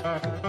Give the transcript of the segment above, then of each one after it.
Astro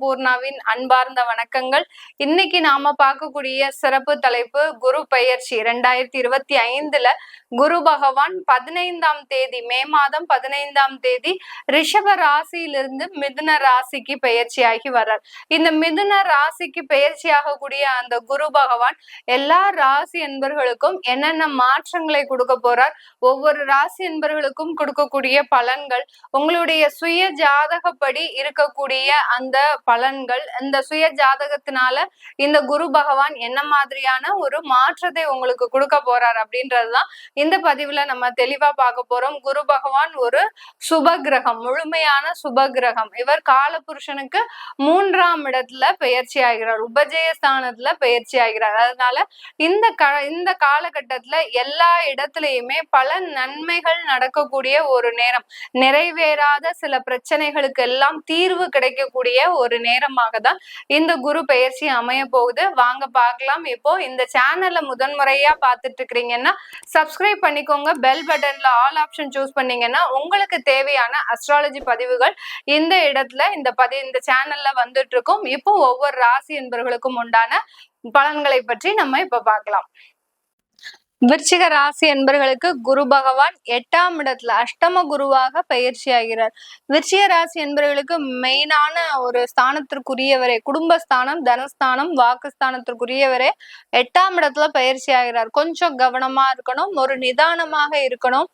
பூர்ணாவின் அன்பார்ந்த வணக்கங்கள். இன்னைக்கு நாம பார்க்கக்கூடிய சிறப்பு தலைப்பு குரு பெயர்ச்சி. ரெண்டாயிரத்தி இருபத்தி ஐந்துல குரு பகவான் பதினைந்தாம் தேதி மே மாதம் பதினைந்தாம் தேதி ரிஷப ராசியிலிருந்து மிதுன ராசிக்கு பெயர்ச்சியாகி வர்றார். இந்த மிதுன ராசிக்கு பயிற்சியாகக்கூடிய ஆகக்கூடிய அந்த குரு பகவான் எல்லா ராசி என்பர்களுக்கும் என்னென்ன மாற்றங்களை கொடுக்க போறார் ஒவ்வொரு ராசி என்பர்களுக்கும் கொடுக்கக்கூடிய பலன்கள் உங்களுடைய சுய ஜாதகப்படி இருக்கக்கூடிய அந்த பலன்கள் இந்த சுய ஜாதகத்தினால இந்த குரு பகவான் என்ன மாதிரியான ஒரு மாற்றத்தை உங்களுக்கு கொடுக்க போறார் அப்படின்றதுதான் இந்த பதிவுல நம்ம தெளிவா பார்க்க போறோம். குரு பகவான் ஒரு சுப கிரகம் முழுமையான சுப கிரகம் இவர் கால புருஷனுக்கு மூன்றாம் இடத்துல பெயர்ச்சி ஆகிறார். உபஜயஸ்தானத்துல பயிற்சி பெயர்ச்சி ஆகிறார். அதனால இந்த க இந்த காலகட்டத்துல எல்லா இடத்துலயுமே பல நன்மைகள் நடக்கக்கூடிய ஒரு நேரம். நிறைவேறாத சில பிரச்சனைகளுக்கு எல்லாம் தீர்வு கிடைக்கக்கூடிய ஒரு நேரமாக தான் இந்த குரு பயிற்சி அமைய போகுது. வாங்க பார்க்கலாம். இப்போ இந்த சேனல்ல முதன்முறையா பார்த்துட்டு இருக்கிறீங்கன்னா சப்ஸ்கிரைப் பண்ணிக்கோங்க. பெல் பட்டன்ல ஆல் ஆப்ஷன் சூஸ் பண்ணீங்கன்னா உங்களுக்கு தேவையான அஸ்ட்ராலஜி பதிவுகள் இந்த இடத்துல இந்த பதி இந்த சேனல்ல வந்துட்டு இருக்கும். இப்போ ஒவ்வொரு ராசி என்பவர்களுக்கும் உண்டான பலன்களை பற்றி நம்ம இப்ப பார்க்கலாம். விருச்சிக ராசி என்பர்களுக்கு குரு பகவான் எட்டாம் இடத்துல அஷ்டம குருவாக பயிற்சி ஆகிறார் விருச்சிக ராசி என்பவர்களுக்கு மெயினான ஒரு ஸ்தானத்திற்குரியவரே குடும்பஸ்தானம் தனஸ்தானம் வாக்குஸ்தானத்திற்குரியவரே எட்டாம் இடத்துல பயிற்சி ஆகிறார் கொஞ்சம் கவனமா இருக்கணும் ஒரு நிதானமாக இருக்கணும்.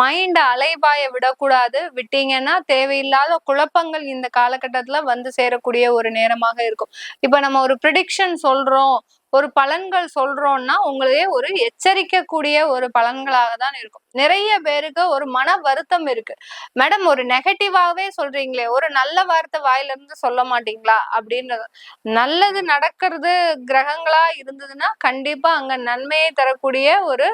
மைண்ட் அலைபாய விடக்கூடாது. விட்டீங்கன்னா தேவையில்லாத குழப்பங்கள் இந்த காலகட்டத்துல வந்து சேரக்கூடிய ஒரு நேரமாக இருக்கும். இப்ப நம்ம ஒரு ப்ரிடிக்ஷன் சொல்றோம். ஒரு பலன்கள் சொல்றோம்னா உங்களையே ஒரு எச்சரிக்கக்கூடிய ஒரு பலன்களாக தான் இருக்கும். நிறைய பேருக்கு ஒரு மன வருத்தம் இருக்கு. மேடம் ஒரு நெகட்டிவாவே சொல்றீங்களே ஒரு நல்ல வார்த்தை வாயில இருந்து சொல்ல மாட்டீங்களா? அப்படின்றது நல்லது நடக்கிறது கிரகங்களா இருந்ததுன்னா கண்டிப்பா அங்க நன்மையை தரக்கூடிய ஒரு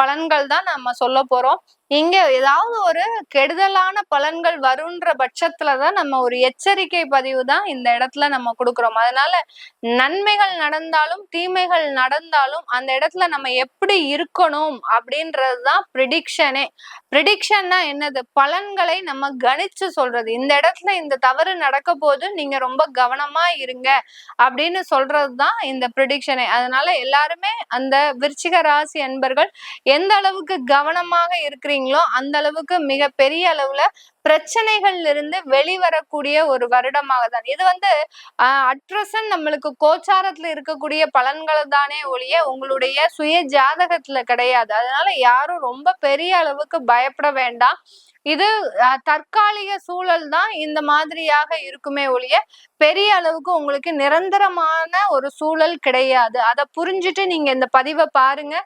பலன்கள் தான் நம்ம சொல்ல போறோம். இங்க ஏதாவது ஒரு கெடுதலான பலன்கள் வருன்ற பட்சத்துலதான் நம்ம ஒரு எச்சரிக்கை பதிவு தான் இந்த இடத்துல நம்ம கொடுக்குறோம். அதனால நன்மைகள் நடந்தாலும் தீமைகள் நடந்தாலும் அந்த இடத்துல நம்ம எப்படி இருக்கணும் அப்படின்றது தான் ப்ரிடிக்ஷனே ப்ரிடிக்ஷன்னா என்னது? பலன்களை நம்ம கணிச்சு சொல்றது. இந்த இடத்துல இந்த தவறு நடக்க போது நீங்க ரொம்ப கவனமா இருங்க அப்படின்னு சொல்றதுதான் இந்த ப்ரிடிக்ஷனே அதனால எல்லாருமே அந்த விருச்சிக ராசி அன்பர்கள் எந்த அளவுக்கு கவனமாக இருக்கிறீங்களோ அந்த அளவுக்கு மிக பெரிய அளவுல பிரச்சனைகள்ல இருந்து வெளிவரக்கூடிய ஒரு வருடமாக தான் இது வந்து அட்ரசன் நம்மளுக்கு கோச்சாரத்துல இருக்கக்கூடிய பலன்களை தானே ஒழிய உங்களுடைய சுய ஜாதகத்துல கிடையாது. அதனால யாரும் ரொம்ப பெரிய அளவுக்கு பயப்பட வேண்டாம். இது தற்காலிக சூழல் தான் இந்த மாதிரியாக இருக்குமே ஒழிய பெரிய அளவுக்கு உங்களுக்கு நிரந்தரமான ஒரு சூழல் கிடையாது. அதை புரிஞ்சுட்டு நீங்க இந்த பதிவை பாருங்க.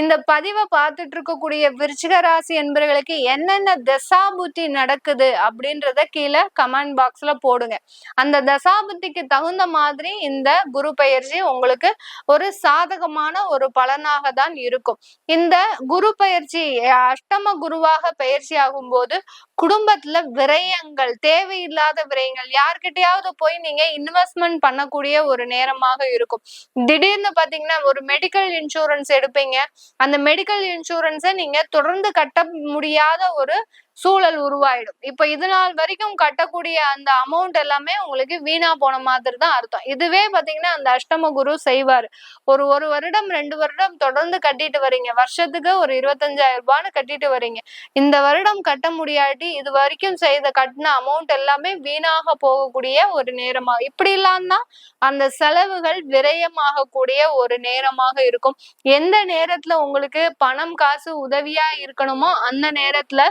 இந்த பதிவை பார்த்துட்டு இருக்கக்கூடிய விருச்சிக ராசி என்பவர்களுக்கு என்னென்ன தசாபுத்தி நடக்குது அப்படின்றத கீழே கமெண்ட் பாக்ஸ்ல போடுங்க. அந்த தசாபுத்திக்கு தகுந்த மாதிரி இந்த குரு பயிற்சி உங்களுக்கு ஒரு சாதகமான ஒரு பலனாக தான் இருக்கும். இந்த குரு பயிற்சி அஷ்டம குருவாக பயிற்சி ஆகும் போது குடும்பத்துல விரயங்கள் தேவையில்லாத விரயங்கள் யார்கிட்டயாவது போய் நீங்க இன்வெஸ்ட்மெண்ட் பண்ணக்கூடிய ஒரு நேரமாக இருக்கும். திடீர்னு பாத்தீங்கன்னா ஒரு மெடிக்கல் இன்சூரன்ஸ் எடுப்பீங்க. அந்த மெடிக்கல் இன்சூரன்ஸை நீங்க தொடர்ந்து கட்ட முடியாத ஒரு சூழல் உருவாயிடும். இப்ப இது நாள் வரைக்கும் கட்டக்கூடிய அந்த அமௌண்ட் எல்லாமே உங்களுக்கு வீணா போன மாதிரி தான் அர்த்தம். இதுவே பாத்தீங்கன்னா அந்த அஷ்டம குரு செய்வார். ஒரு ஒரு வருடம் ரெண்டு வருடம் தொடர்ந்து கட்டிட்டு வரீங்க. வருஷத்துக்கு ஒரு இருபத்தஞ்சாயிரம் ரூபான்னு கட்டிட்டு வரீங்க. இந்த வருடம் கட்ட முடியாட்டி இது வரைக்கும் செய்த கட்டின அமௌண்ட் எல்லாமே வீணாக போகக்கூடிய ஒரு நேரமா இப்படி இல்லாம்தான் அந்த செலவுகள் விரயமாகக்கூடிய ஒரு நேரமாக இருக்கும். எந்த நேரத்துல உங்களுக்கு பணம் காசு உதவியா இருக்கணுமோ அந்த நேரத்துல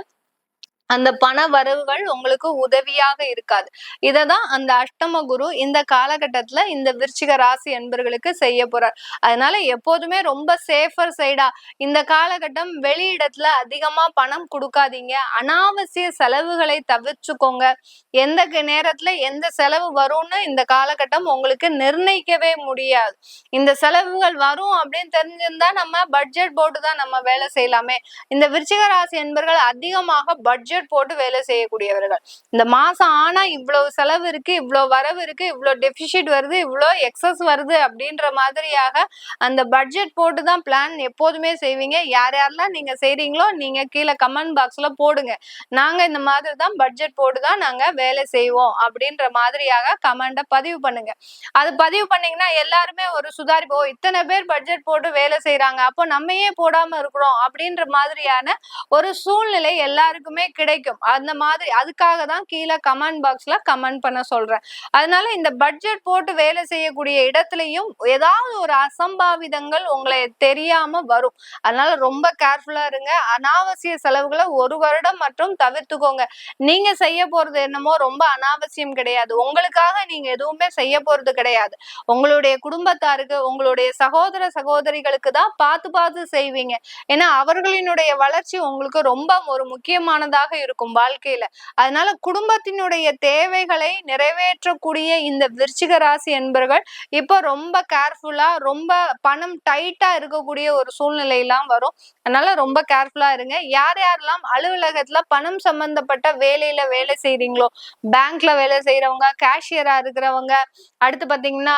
அந்த பண வரவுகள் உங்களுக்கு உதவியாக இருக்காது. இததான் அந்த அஷ்டம குரு இந்த காலகட்டத்துல இந்த விருச்சிக ராசி என்பர்களுக்கு செய்ய போறார். அதனால எப்போதுமே ரொம்ப சேஃபர் சைடா இந்த காலகட்டம் வெளியிடத்துல அதிகமா பணம் கொடுக்காதீங்க. அனாவசிய செலவுகளை தவிர்த்துக்கோங்க. எந்த நேரத்துல எந்த செலவு வரும்னு இந்த காலகட்டம் உங்களுக்கு நிர்ணயிக்கவே முடியாது. இந்த செலவுகள் வரும் அப்படின்னு தெரிஞ்சிருந்தா நம்ம பட்ஜெட் போட்டு தான் நம்ம வேலை செய்யலாமே. இந்த விருச்சிக ராசி என்பர்கள் அதிகமாக பட்ஜெட் பட்ஜெட் போட்டு வேலை செய்யக்கூடியவர்கள். இந்த மாசம் ஆனா இவ்வளவு செலவு இருக்கு இவ்வளவு வரவு இருக்கு இவ்வளவு டெபிசிட் வருது இவ்வளவு எக்ஸஸ் வருது அப்படின்ற மாதிரியாக அந்த பட்ஜெட் போட்டு தான் பிளான் எப்போதுமே செய்வீங்க. யார் யாரெல்லாம் நீங்க செய்றீங்களோ நீங்க கீழே கமெண்ட் பாக்ஸ்ல போடுங்க. நாங்க இந்த மாதிரி தான் பட்ஜெட் போட்டு தான் நாங்க வேலை செய்வோம் அப்படின்ற மாதிரியாக கமெண்ட பதிவு பண்ணுங்க. அது பதிவு பண்ணீங்கன்னா எல்லாருமே ஒரு சுதாரிப்போ இத்தனை பேர் பட்ஜெட் போட்டு வேலை செய்யறாங்க அப்போ நம்ம ஏன் போடாம இருக்கிறோம் அப்படின்ற மாதிரியான ஒரு சூழ்நிலை எல்லாருக்குமே கிடைக்கும். அந்த மாதிரி அதுக்காக தான் கீழே கமெண்ட் பாக்ஸ்ல கமெண்ட் பண்ண சொல்றேன். அதனால இந்த பட்ஜெட் போட்டு வேலை செய்யக்கூடிய இடத்துலயும் ஏதாவது ஒரு அசம்பாவிதங்கள் உங்களை தெரியாம வரும். அதனால ரொம்ப கேர்ஃபுல்லா இருங்க. அனாவசிய செலவுகளை ஒரு வருடம் மற்றும் தவிர்த்துக்கோங்க. நீங்க செய்ய போறது என்னமோ ரொம்ப அனாவசியம் கிடையாது. உங்களுக்காக நீங்க எதுவுமே செய்ய போறது கிடையாது. உங்களுடைய குடும்பத்தாருக்கு உங்களுடைய சகோதர சகோதரிகளுக்கு தான் பார்த்து பார்த்து செய்வீங்க. ஏன்னா அவர்களினுடைய வளர்ச்சி உங்களுக்கு ரொம்ப ஒரு முக்கியமானதாக இருக்கும் வாழ்க்கையில. அதனால குடும்பத்தினுடைய தேவைகளை நிறைவேற்றக்கூடிய இந்த விருச்சிக ராசி என்பர்கள் இப்போ ரொம்ப கேர்ஃபுல்லா ரொம்ப பணம் டைட்டா இருக்கக்கூடிய ஒரு சூழ்நிலையெல்லாம் வரும். அதனால ரொம்ப கேர்ஃபுல்லா இருங்க. யார் யாரெல்லாம் அலுவலகத்துல பணம் சம்பந்தப்பட்ட வேலையில வேலை செய்றீங்களோ பேங்க்ல வேலை செய்யறவங்க கேஷியரா இருக்கிறவங்க அடுத்து பாத்தீங்கன்னா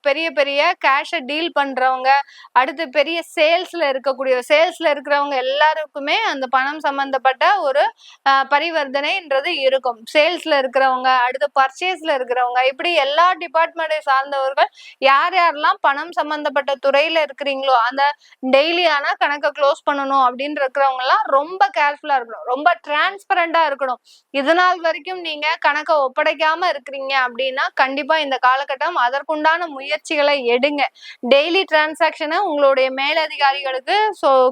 பெரிய பெரிய கேஷை டீல் பண்றவங்க அடுத்து பெரிய சேல்ஸ்ல இருக்கக்கூடிய சேல்ஸ்ல இருக்கிறவங்க எல்லாருக்குமே அந்த பணம் சம்பந்தப்பட்ட ஒரு பரிவர்த்தனைன்றது இருக்கும். சேல்ஸ்ல இருக்கிறவங்க அடுத்து பர்ச்சேஸ்ல இருக்கிறவங்க இப்படி எல்லா டிபார்ட்மெண்ட்டை சார்ந்தவர்கள் யார் யாரெல்லாம் பணம் சம்பந்தப்பட்ட துறையில இருக்கிறீங்களோ அந்த டெய்லியான கணக்கை க்ளோஸ் பண்ணணும் அப்படின்னு இருக்கிறவங்க எல்லாம் ரொம்ப கேர்ஃபுல்லா இருக்கணும். ரொம்ப டிரான்ஸ்பரண்டா இருக்கணும். இது நாள் வரைக்கும் நீங்க கணக்கை ஒப்படைக்காம இருக்கிறீங்க அப்படின்னா கண்டிப்பா இந்த காலகட்டம் அதற்குண்டான முயற்சிகளை எடுங்க. டெய்லி டிரான்சாக்ஷனை உங்களுடைய மேலதிகாரிகளுக்கு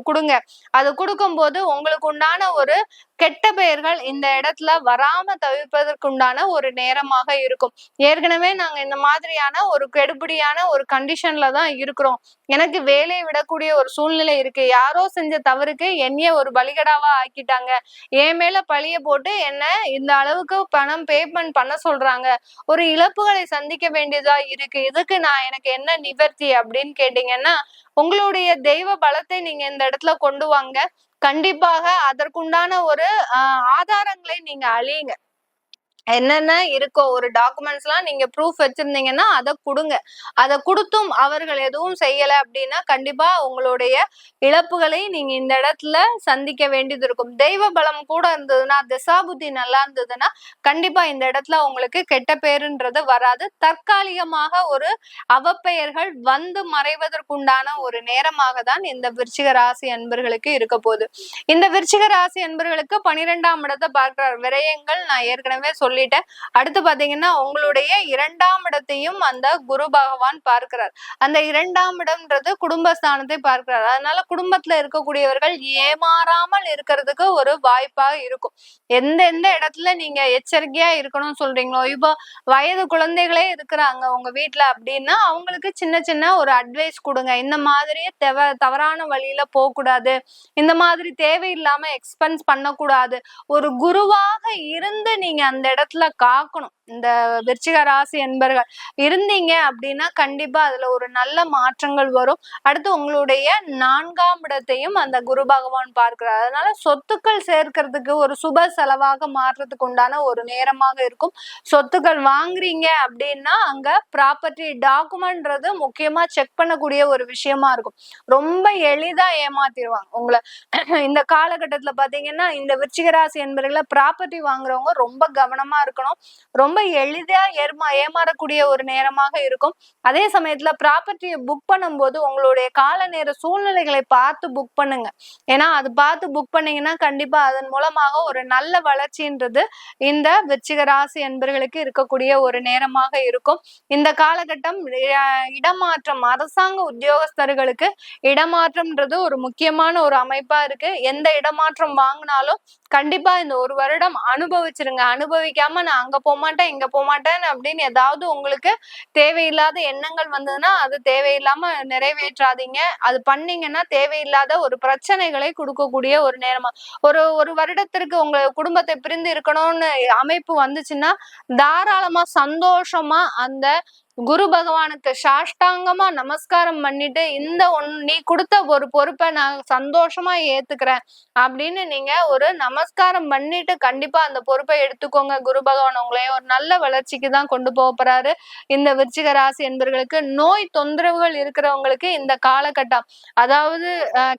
கொடுங்க. அது கொடுக்கும்போது உங்களுக்கு உண்டான ஒரு கெட்ட பெயர்கள் இந்த இடத்துல வராம தவிர்ப்பதற்குண்டான ஒரு நேரமாக இருக்கும். ஏற்கனவே நாங்க இந்த மாதிரியான ஒரு கெடுபடியான ஒரு கண்டிஷன்ல தான் இருக்கிறோம். எனக்கு வேலையை விடக்கூடிய ஒரு சூழ்நிலை இருக்கு. யாரோ செஞ்ச தவறுக்கு என்னைய ஒரு பலிகடாவா ஆக்கிட்டாங்க. என் மேல பழிய போட்டு என்ன இந்த அளவுக்கு பணம் பேமெண்ட் பண்ண சொல்றாங்க. ஒரு இழப்புகளை சந்திக்க வேண்டியதா இருக்கு. இதுக்கு நான் எனக்கு என்ன நிவர்த்தி அப்படின்னு கேட்டீங்கன்னா உங்களுடைய தெய்வ பலத்தை நீங்க இந்த இடத்துல கொண்டு வாங்க. கண்டிப்பாக அதற்குண்டான ஒரு ஆதாரங்களை நீங்க அழியுங்க. என்னென்ன இருக்கோ ஒரு டாக்குமெண்ட்ஸ் எல்லாம் நீங்க ப்ரூஃப் வச்சிருந்தீங்கன்னா அதை கொடுங்க. அதை கொடுத்தும் அவர்கள் எதுவும் செய்யல அப்படின்னா கண்டிப்பா உங்களுடைய இழப்புகளை நீங்க இந்த இடத்துல சந்திக்க வேண்டியது இருக்கும். தெய்வ பலம் கூட இருந்ததுன்னா திசாபுத்தி நல்லா இருந்ததுன்னா கண்டிப்பா இந்த இடத்துல உங்களுக்கு கெட்ட பேருன்றது வராது. தற்காலிகமாக ஒரு அவப்பெயர்கள் வந்து மறைவதற்குண்டான ஒரு நேரமாக தான் இந்த விருச்சிக ராசி அன்பர்களுக்கு இருக்க போகுது. இந்த விருச்சிக ராசி அன்பர்களுக்கு பனிரெண்டாம் இடத்தை பார்க்கிறார். விரயங்கள் நான் ஏற்கனவே சொல்ல சொல்லிட்டேன். அடுத்து பாத்தீங்கன்னா உங்களுடைய இரண்டாம் இடத்தையும் அந்த குரு பகவான் பார்க்கிறார். அந்த இரண்டாம் இடம்ன்றது குடும்பஸ்தானத்தை பார்க்கிறார். அதனால குடும்பத்துல இருக்கக்கூடியவர்கள் ஏமாறாமல் இருக்கிறதுக்கு ஒரு வாய்ப்பாக இருக்கும். எந்த எந்த இடத்துல நீங்க எச்சரிக்கையா இருக்கணும்னு சொல்றீங்களோ இப்போ வயது குழந்தைகளே இருக்கிறாங்க உங்க வீட்டுல அப்படின்னா அவங்களுக்கு சின்ன சின்ன ஒரு அட்வைஸ் கொடுங்க. இந்த மாதிரி தெவ தவறான வழியில போகக்கூடாது. இந்த மாதிரி தேவையில்லாம எக்ஸ்பென்ஸ் பண்ணக்கூடாது. ஒரு குருவாக இருந்து நீங்க அந்த இடத்துல இடத்துல காக்கணும். இந்த விருச்சிக ராசி என்பர்கள் இருந்தீங்க அப்படின்னா கண்டிப்பா அதுல ஒரு நல்ல மாற்றங்கள் வரும். அடுத்து உங்களுடைய நான்காம் இடத்தையும் அந்த குரு பகவான் பார்க்கிறார். அதனால சொத்துக்கள் சேர்க்கறதுக்கு ஒரு சுப செலவாக மாறுறதுக்கு உண்டான ஒரு நேரமாக இருக்கும். சொத்துக்கள் வாங்குறீங்க அப்படின்னா அங்க ப்ராப்பர்ட்டி டாக்குமெண்ட்றது முக்கியமா செக் பண்ணக்கூடிய ஒரு விஷயமா இருக்கும். ரொம்ப எளிதா ஏமாத்திடுவாங்க. உங்களை இந்த காலகட்டத்துல பாத்தீங்கன்னா இந்த விருச்சிகராசி என்பர்களை ப்ராப்பர்ட்டி வாங்குறவங்க ரொம்ப கவனமா இருக்கணும். ரொம்ப எளிதா ஏமா ஏமாறக்கூடிய ஒரு நேரமாக இருக்கும். அதே சமயத்துல ப்ராப்பர்ட்டியை புக் பண்ணும்போது உங்களுடைய கால நேர சூழ்நிலைகளை பார்த்து புக் பண்ணுங்க. ஏன்னா அது பார்த்து புக் பண்ணீங்கன்னா கண்டிப்பா அதன் மூலமாக ஒரு நல்ல வளர்ச்சின்றது இந்த விச்சிக ராசி என்பர்களுக்கு இருக்கக்கூடிய ஒரு நேரமாக இருக்கும். இந்த காலகட்டம் இடமாற்றம் அரசாங்க உத்தியோகஸ்தர்களுக்கு இடமாற்றம்ன்றது ஒரு முக்கியமான ஒரு அமைப்பா இருக்கு. எந்த இடமாற்றம் வாங்கினாலும் கண்டிப்பா இந்த ஒரு வருடம் அனுபவிச்சிருங்க. அனுபவிக்காம நான் அங்க போக மாட்டேன் இங்க போமாட்டேன் அப்படின்னு ஏதாவது உங்களுக்கு தேவையில்லாத எண்ணங்கள் வந்ததுன்னா அது தேவையில்லாம நிறைவேற்றாதீங்க. அது பண்ணீங்கன்னா தேவையில்லாத ஒரு பிரச்சனைகளை கொடுக்கக்கூடிய ஒரு நேரமா ஒரு ஒரு வருடத்திற்கு உங்க குடும்பத்தை பிரிந்து இருக்கணும்னு அமைப்பு வந்துச்சுன்னா தாராளமா சந்தோஷமா அந்த குரு பகவானுக்கு சாஷ்டாங்கமா நமஸ்காரம் பண்ணிட்டு இந்த ஒன் நீ கொடுத்த ஒரு பொறுப்பை நான் சந்தோஷமா ஏத்துக்கிறேன் அப்படின்னு நீங்க ஒரு நமஸ்காரம் பண்ணிட்டு கண்டிப்பா அந்த பொறுப்பை எடுத்துக்கோங்க. குரு பகவான் உங்களையும் ஒரு நல்ல வளர்ச்சிக்கு தான் கொண்டு போக போறாரு. இந்த விருச்சிக ராசி என்பர்களுக்கு நோய் தொந்தரவுகள் இருக்கிறவங்களுக்கு இந்த காலகட்டம். அதாவது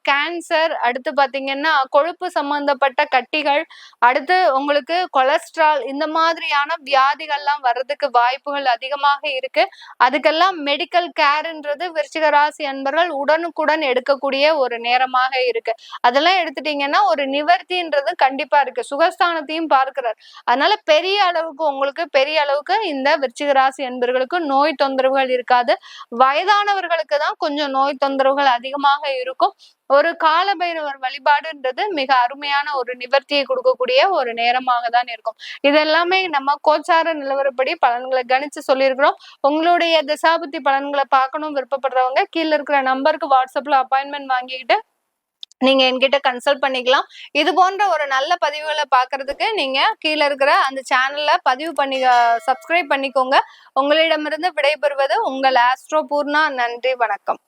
கேன்சர் அடுத்து பாத்தீங்கன்னா கொழுப்பு சம்பந்தப்பட்ட கட்டிகள் அடுத்து உங்களுக்கு கொலஸ்ட்ரால் இந்த மாதிரியான வியாதிகள்லாம் வர்றதுக்கு வாய்ப்புகள் அதிகமாக இருக்கு. அதுக்கெல்லாம் மெடிக்கல் கேர்ன்றது விருச்சிக ராசி அன்பர்கள் உடனுக்குடன் எடுக்கக்கூடிய ஒரு நேரமாக இருக்கு. அதெல்லாம் எடுத்துட்டீங்கன்னா ஒரு நிவர்த்தின்றது கண்டிப்பா இருக்கு. சுகஸ்தானத்தையும் பார்க்கிறார். அதனால பெரிய அளவுக்கு உங்களுக்கு பெரிய அளவுக்கு இந்த விருச்சிக ராசி அன்பர்களுக்கு நோய் தொந்தரவுகள் இருக்காது. வயதானவர்களுக்கு தான் கொஞ்சம் நோய் தொந்தரவுகள் அதிகமாக இருக்கும். ஒரு காலபைரவர் வழிபாடுன்றது மிக அருமையான ஒரு நிவர்த்தியை கொடுக்கக்கூடிய ஒரு நேரமாக தான் இருக்கும். இதெல்லாமே நம்ம கோச்சார நிலவரப்படி பலன்களை கணிச்சு சொல்லியிருக்கிறோம். உங்களுடைய திசாபுத்தி பலன்களை பார்க்கணும் விருப்பப்படுறவங்க கீழே இருக்கிற நம்பருக்கு வாட்ஸ்அப்ல அப்பாயின்மெண்ட் வாங்கிக்கிட்டு நீங்க என்கிட்ட கன்சல்ட் பண்ணிக்கலாம். இது போன்ற ஒரு நல்ல பதிவுகளை பாக்குறதுக்கு நீங்க கீழே இருக்கிற அந்த சேனல்ல பதிவு பண்ணி சப்ஸ்கிரைப் பண்ணிக்கோங்க. உங்களிடமிருந்து விடைபெறுவது உங்கள் ஆஸ்ட்ரோ பூர்ணா. நன்றி வணக்கம்.